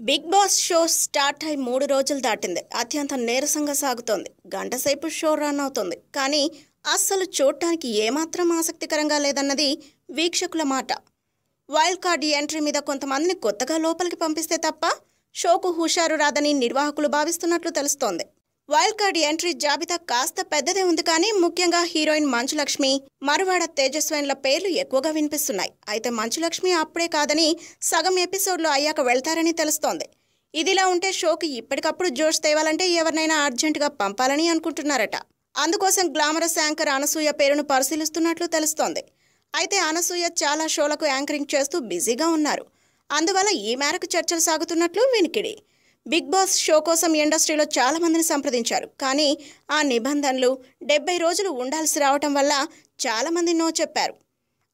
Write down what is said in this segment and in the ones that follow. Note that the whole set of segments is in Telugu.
బిగ్ బాస్ షో స్టార్ట్ అయి మూడు రోజులు దాటింది. అత్యంత నీరసంగా సాగుతోంది. గంటసేపు షో రన్ అవుతుంది. కానీ అస్సలు చూడటానికి ఏమాత్రం ఆసక్తికరంగా లేదన్నది వీక్షకుల మాట. వైల్డ్ కార్డ్ ఎంట్రీ మీద కొంతమందిని కొత్తగా లోపలికి పంపిస్తే తప్ప షోకు హుషారు రాదని నిర్వాహకులు భావిస్తున్నట్లు తెలుస్తోంది. వైల్డ్ కార్డ్ ఎంట్రీ జాబితా కాస్త పెద్దదే ఉంది కానీ ముఖ్యంగా హీరోయిన్ మంచులక్ష్మి. మరువాడ తేజస్వైన్ల పేర్లు ఎక్కువగా వినిపిస్తున్నాయి. అయితే మంచులక్ష్మి అప్పుడే కాదని సగం ఎపిసోడ్లు అయ్యాక వెళ్తారని తెలుస్తోంది. ఇదిలా ఉంటే షోకి ఇప్పటికప్పుడు జోష్ తేవాలంటే ఎవరినైనా అర్జెంటుగా పంపాలని అనుకుంటున్నారట. అందుకోసం గ్లామరస్ యాంకర్ అనసూయ పేరును పరిశీలిస్తున్నట్లు తెలుస్తోంది. అయితే అనసూయ చాలా షోలకు యాంకరింగ్ చేస్తూ బిజీగా ఉన్నారు. అందువల్ల ఈ మేరకు చర్చలు సాగుతున్నట్లు వినికిడి. బిగ్ బాస్ షో కోసం ఇండస్ట్రీలో చాలా మందిని సంప్రదించారు. కానీ ఆ నిబంధనలు డెబ్బై రోజులు ఉండాల్సి రావటం వల్ల చాలామంది నో చెప్పారు.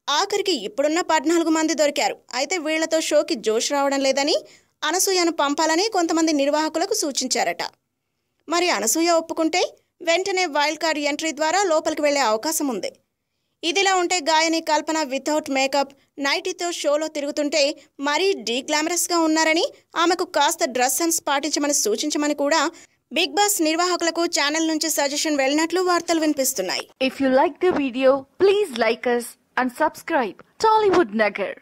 ఆఖరికి ఇప్పుడున్న పద్నాలుగు మంది దొరికారు. అయితే వీళ్ళతో షోకి జోష్ రావడం లేదని అనసూయను పంపాలని కొంతమంది నిర్వాహకులకు సూచించారట. మరి అనసూయ ఒప్పుకుంటే వెంటనే వైల్డ్ కార్డ్ ఎంట్రీ ద్వారా లోపలికి వెళ్ళే అవకాశం ఉంది. ఇదిలా ఉంటే గాయని కల్పన వితౌట్ మేకప్ నైటీతో షోలో తిరుగుతుంటే మరీ డీ గ్లామరస్గా ఉన్నారని ఆమెకు కాస్త డ్రెస్ సెన్స్ పాటించమని సూచించమని కూడా బిగ్ బాస్ నిర్వాహకులకు ఛానల్ నుంచి సజెషన్ వెళ్ళినట్లు వార్తలు వినిపిస్తున్నాయి. If you like the video please like us and subscribe Tollywood Nagar